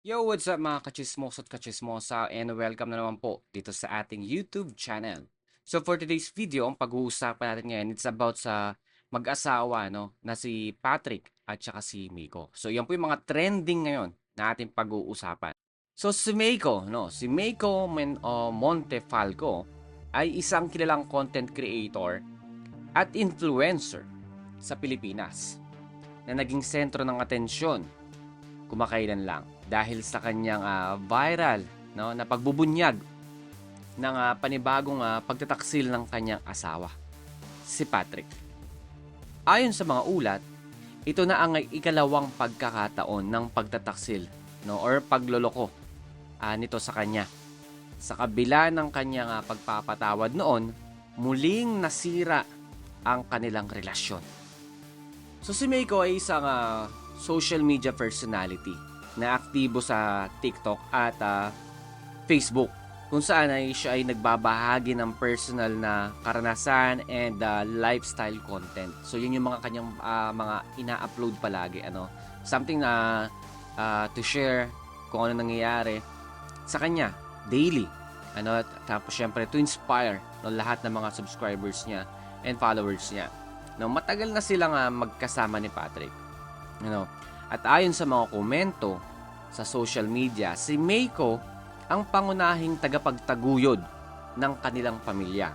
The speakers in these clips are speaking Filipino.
Yo, what's up mga kachismos at kachismosa and welcome na naman po dito sa ating YouTube channel. So for today's video, ang pag-uusapan natin ngayon, it's about sa mag-asawa no, na si Patrick at saka si Miko. So yan po yung mga trending ngayon na ating pag-uusapan. So si Miko, no, si Miko Men, uh, Montefalco ay isang kilalang content creator at influencer sa Pilipinas na naging sentro ng atensyon kumakailan lang dahil sa kanyang ah, viral no na pagbubunyag ng ah, panibagong ah, pagtataksil ng kanyang asawa si Patrick. Ayon sa mga ulat, ito na ang ikalawang pagkakataon ng pagtataksil no or pagloloko ah, nito sa kanya. Sa kabila ng kanyang ah, pagpapatawad noon, muling nasira ang kanilang relasyon. So si Meiko ay isang ah, social media personality na aktibo sa TikTok at ah, Facebook kung saan ay siya ay nagbabahagi ng personal na karanasan and ah, lifestyle content. So yun yung mga kanyang ah, mga ina-upload palagi ano. Something na ah, to share kung ano nangyayari sa kanya daily. Ano, at tapos syempre to inspire no, lahat ng mga subscribers niya and followers niya. No, matagal na silang ah, magkasama ni Patrick. Ano? At ayon sa mga komento sa social media, si Meiko ang pangunahing tagapagtaguyod ng kanilang pamilya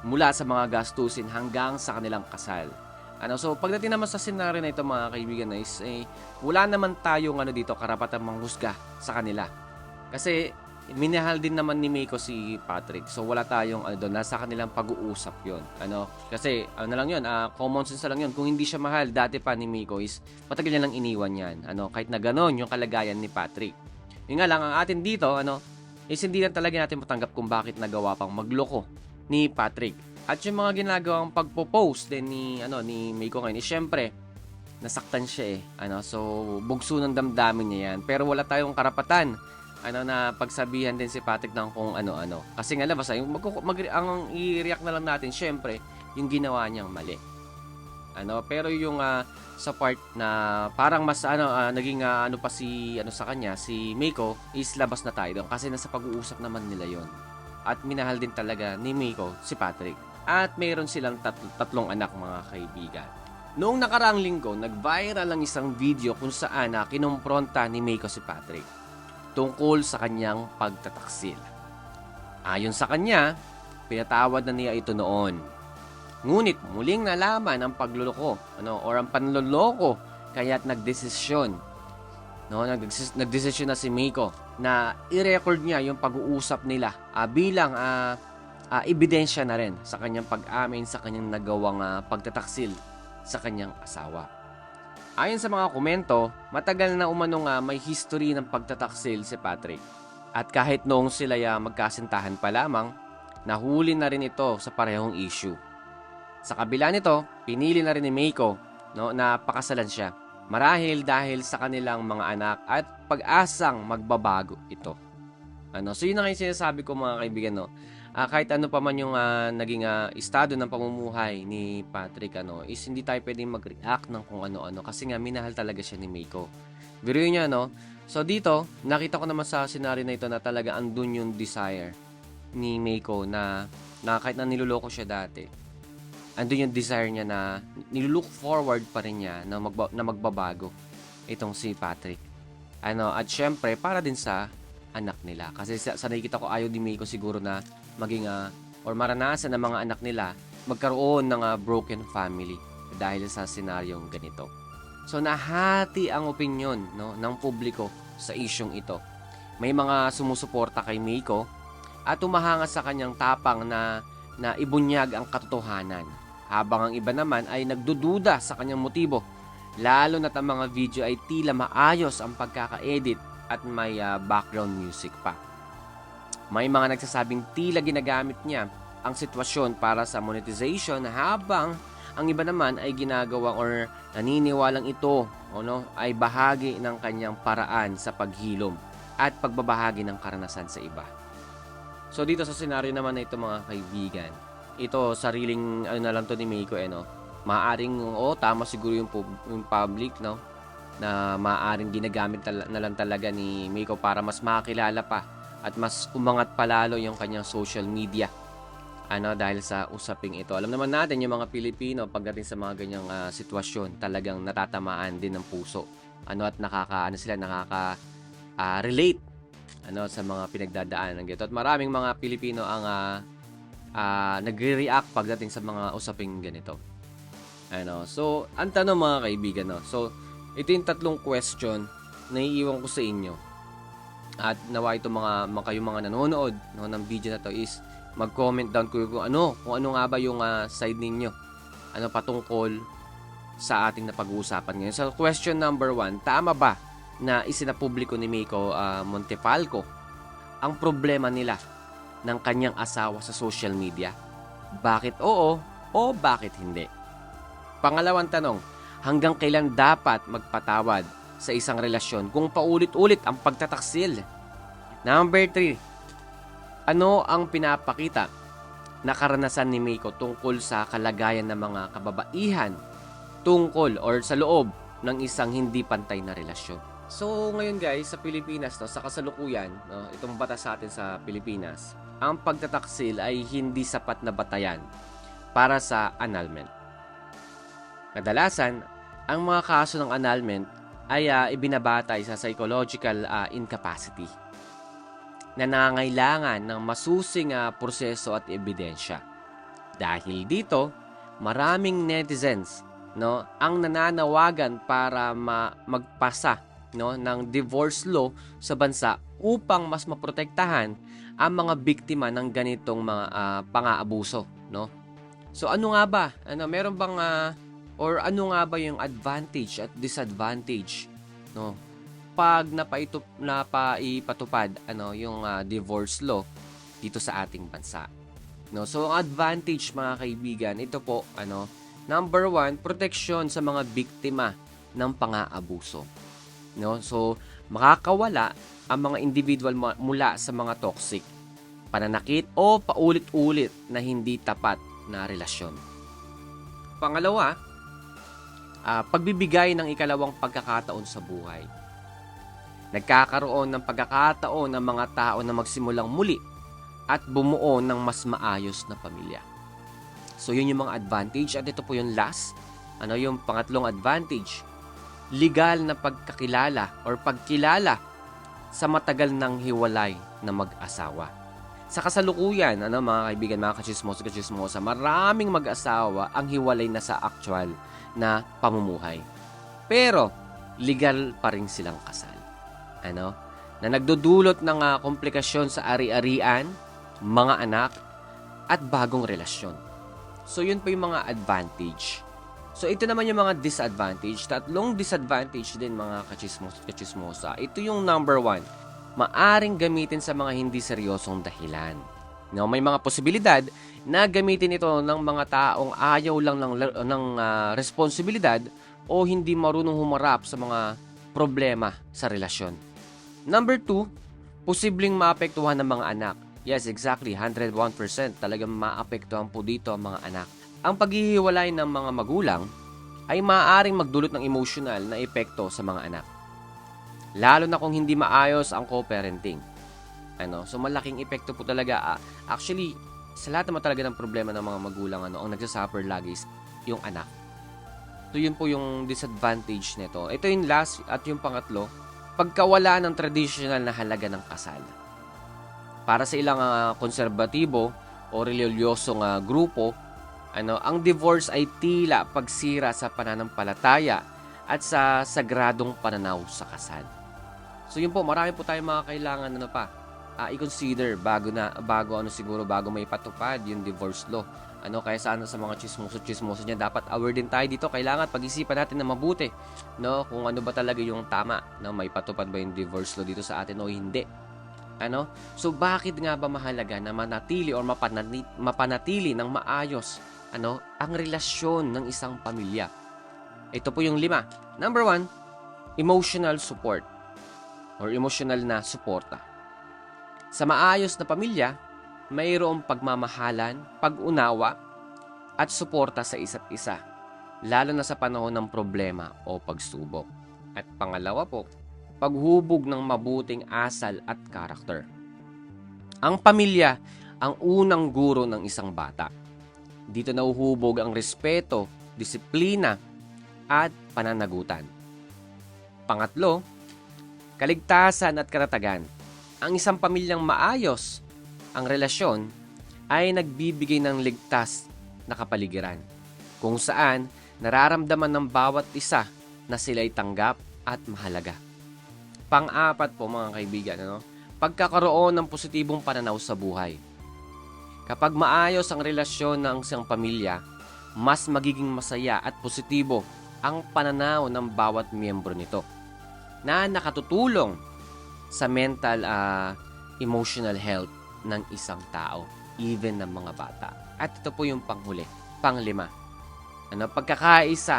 mula sa mga gastusin hanggang sa kanilang kasal. Ano, so pagdating naman sa senaryo na ito mga kaibigan is eh, wala naman tayong ano dito karapatang manghusga sa kanila. Kasi minahal din naman ni Meiko si Patrick. So wala tayong ano doon, nasa kanilang pag-uusap 'yon. Ano? Kasi ano lang 'yon, ah, common sense na lang 'yon. Kung hindi siya mahal dati pa ni Meiko is matagal niya lang iniwan 'yan. Ano, kahit na gano'n yung kalagayan ni Patrick. Yun nga lang ang atin dito, ano, is hindi lang talaga natin matanggap kung bakit nagawa pang magloko ni Patrick. At yung mga ginagawang pagpo-post din ni ano ni Meiko ngayon, is syempre nasaktan siya eh. Ano, so bugso ng damdamin niya 'yan. Pero wala tayong karapatan ano na pagsabihan din si Patrick ng kung ano-ano. Kasi nga labas yung mag, mag, ang i-react na lang natin syempre yung ginawa niyang mali. Ano, pero yung ah, sa part na parang mas ano ah, naging ah, ano pa si ano sa kanya si Miko is labas na tayo doon kasi nasa pag-uusap naman nila yon. At minahal din talaga ni Miko si Patrick. At mayroon silang tat- tatlong anak mga kaibigan. Noong nakaraang linggo, nag-viral ang isang video kung saan na kinumpronta ni Miko si Patrick tungkol sa kanyang pagtataksil. Ayon sa kanya, pinatawad na niya ito noon. Ngunit muling nalaman ang pagluloko ano, or ang panloloko kaya't nagdesisyon. No, nagdesis- nagdesisyon na si Miko na i-record niya yung pag-uusap nila ah, bilang ah, ah, ebidensya na rin sa kanyang pag-amin sa kanyang nagawang ah, pagtataksil sa kanyang asawa. Ayon sa mga komento, matagal na umanong nga may history ng pagtataksil si Patrick. At kahit noong sila ya magkasintahan pa lamang, nahuli na rin ito sa parehong issue. Sa kabila nito, pinili na rin ni Meiko no, na pakasalan siya. Marahil dahil sa kanilang mga anak at pag-asang magbabago ito. Ano, so yun na nga yung sinasabi ko mga kaibigan, no? Ah, kahit ano pa man yung ah, naging ah, estado ng pamumuhay ni Patrick ano is hindi tayo pwedeng mag-react ng kung ano-ano kasi nga minahal talaga siya ni Meiko. Biruin niya no. So dito, nakita ko naman sa scenario na ito na talaga andun yung desire ni Meiko na, na kahit na niloloko siya dati. Andun yung desire niya na nilook forward pa rin niya na, magba, na magbabago itong si Patrick. Ano, at syempre para din sa anak nila. Kasi sa, sa nakikita ko ayaw ni Meiko siguro na maging ah, or maranasan ng mga anak nila magkaroon ng ah, broken family dahil sa senaryong ganito. So nahati ang opinion no ng publiko sa isyong ito. May mga sumusuporta kay Miko at umahanga sa kanyang tapang na na ibunyag ang katotohanan. Habang ang iba naman ay nagdududa sa kanyang motibo. Lalo na't ang mga video ay tila maayos ang pagkaka-edit at may ah, background music pa. May mga nagsasabing tila ginagamit niya ang sitwasyon para sa monetization habang ang iba naman ay ginagawa or naniniwalang ito o no, ay bahagi ng kanyang paraan sa paghilom at pagbabahagi ng karanasan sa iba. So dito sa senaryo naman na ito mga kaibigan, ito sariling ano na lang to ni Meiko eh no. Maaring oh tama siguro yung, pub- yung public no na maaaring ginagamit na lang talaga ni Miko para mas makakilala pa at mas umangat palalo yung kanyang social media ano dahil sa usaping ito. Alam naman natin yung mga Pilipino pagdating sa mga ganyang ah, sitwasyon, talagang natatamaan din ng puso. Ano at nakaka ano sila nakaka ah, relate ano sa mga pinagdadaanan ng ganito. At maraming mga Pilipino ang ah, ah, nagre-react pagdating sa mga usaping ganito. Ano, so ang tanong mga kaibigan no. So ito yung tatlong question na iiwan ko sa inyo. At nawa ito mga, mga kayong mga nanonood no, ng video na to is mag-comment down ko kung ano, kung ano nga ba yung ah, side ninyo. Ano patungkol sa ating napag-uusapan ngayon. So question number one, tama ba na isinapubliko ni Miko ah, Montefalco ang problema nila ng kanyang asawa sa social media? Bakit oo o bakit hindi? Pangalawang tanong, hanggang kailan dapat magpatawad sa isang relasyon kung paulit-ulit ang pagtataksil? Number 3, ano ang pinapakita na karanasan ni Miko tungkol sa kalagayan ng mga kababaihan tungkol or sa loob ng isang hindi pantay na relasyon? So ngayon guys, sa Pilipinas, no, sa kasalukuyan, no, itong batas sa atin sa Pilipinas, ang pagtataksil ay hindi sapat na batayan para sa annulment. Kadalasan, ang mga kaso ng annulment ay ah, ibinabatay sa psychological ah, incapacity na nangangailangan ng masusing ah, proseso at ebidensya. Dahil dito, maraming netizens no, ang nananawagan para ma- magpasa no, ng divorce law sa bansa upang mas maprotektahan ang mga biktima ng ganitong mga ah, pang-aabuso, no? So ano nga ba? Ano meron bang ah, or ano nga ba yung advantage at disadvantage, no? Pag napaitup, napaipatupad ano yung ah, divorce law dito sa ating bansa. No, so ang advantage mga kaibigan, ito po ano, number one, protection sa mga biktima ng pang-aabuso. No, so makakawala ang mga individual mula sa mga toxic, pananakit o paulit-ulit na hindi tapat na relasyon. Pangalawa, ah, pagbibigay ng ikalawang pagkakataon sa buhay. Nagkakaroon ng pagkakataon ng mga tao na magsimulang muli at bumuo ng mas maayos na pamilya. So yun yung mga advantage at ito po yung last, ano yung pangatlong advantage, legal na pagkakilala or pagkilala sa matagal ng hiwalay na mag-asawa. Sa kasalukuyan, ano mga kaibigan, mga kachismosa, kachismosa, maraming mag-asawa ang hiwalay na sa actual na pamumuhay. Pero, legal pa rin silang kasal. Ano? Na nagdudulot ng ah, komplikasyon sa ari-arian, mga anak, at bagong relasyon. So, yun po yung mga advantage. So, ito naman yung mga disadvantage. Tatlong disadvantage din mga kachismos, kachismosa. Ito yung number one. Maaring gamitin sa mga hindi seryosong dahilan. No, may mga posibilidad na gamitin ito ng mga taong ayaw lang ng, ng ah, responsibilidad o hindi marunong humarap sa mga problema sa relasyon. Number two, posibleng maapektuhan ng mga anak. Yes, exactly, 101% talagang maapektuhan po dito ang mga anak. Ang paghihiwalay ng mga magulang ay maaaring magdulot ng emotional na epekto sa mga anak. Lalo na kung hindi maayos ang co-parenting. Ano, so malaking epekto po talaga. Ah, actually, sa lahat naman talaga ng problema ng mga magulang, ano, ang nagsasuffer lagi is yung anak. So yun po yung disadvantage nito. Ito yung last at yung pangatlo, pagkawala ng traditional na halaga ng kasal. Para sa ilang ah, konserbatibo o reliyosong ah, grupo, ano, ang divorce ay tila pagsira sa pananampalataya at sa sagradong pananaw sa kasal. So yun po, marami po tayong mga kailangan ano pa, ah, i-consider bago na bago ano siguro bago may patupad yung divorce law. Ano kaya sana sa mga chismoso-chismoso niya dapat aware din tayo dito. Kailangan pag-isipan natin na mabuti, no? Kung ano ba talaga yung tama, no? May patupad ba yung divorce law dito sa atin o hindi. Ano? So bakit nga ba mahalaga na manatili or mapanatili, mapanatili ng maayos ano ang relasyon ng isang pamilya? Ito po yung lima. Number one, emotional support or emotional na suporta. Sa maayos na pamilya, mayroong pagmamahalan, pag-unawa, at suporta sa isa't isa, lalo na sa panahon ng problema o pagsubok. At pangalawa po, paghubog ng mabuting asal at karakter. Ang pamilya ang unang guro ng isang bata. Dito nauhubog ang respeto, disiplina, at pananagutan. Pangatlo, kaligtasan at karatagan. Ang isang pamilyang maayos ang relasyon ay nagbibigay ng ligtas na kapaligiran kung saan nararamdaman ng bawat isa na sila'y tanggap at mahalaga. Pang-apat po mga kaibigan, ano? pagkakaroon ng positibong pananaw sa buhay. Kapag maayos ang relasyon ng isang pamilya, mas magiging masaya at positibo ang pananaw ng bawat miyembro nito na nakatutulong sa mental ah, emotional health ng isang tao, even ng mga bata. At ito po yung panghuli, panglima. Ano, pagkakaisa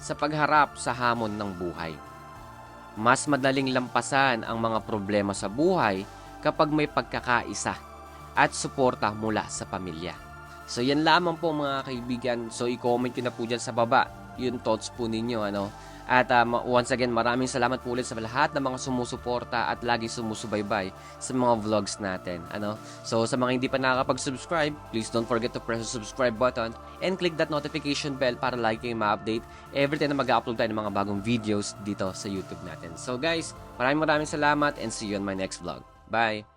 sa pagharap sa hamon ng buhay. Mas madaling lampasan ang mga problema sa buhay kapag may pagkakaisa at suporta mula sa pamilya. So yan lamang po mga kaibigan. So i-comment ko na po dyan sa baba yung thoughts po ninyo. Ano? At um, once again, maraming salamat po ulit sa lahat ng mga sumusuporta at lagi sumusubaybay sa mga vlogs natin. Ano? So sa mga hindi pa nakakapag-subscribe, please don't forget to press the subscribe button and click that notification bell para lagi kayong ma-update every time na mag-upload tayo ng mga bagong videos dito sa YouTube natin. So guys, maraming maraming salamat and see you on my next vlog. Bye!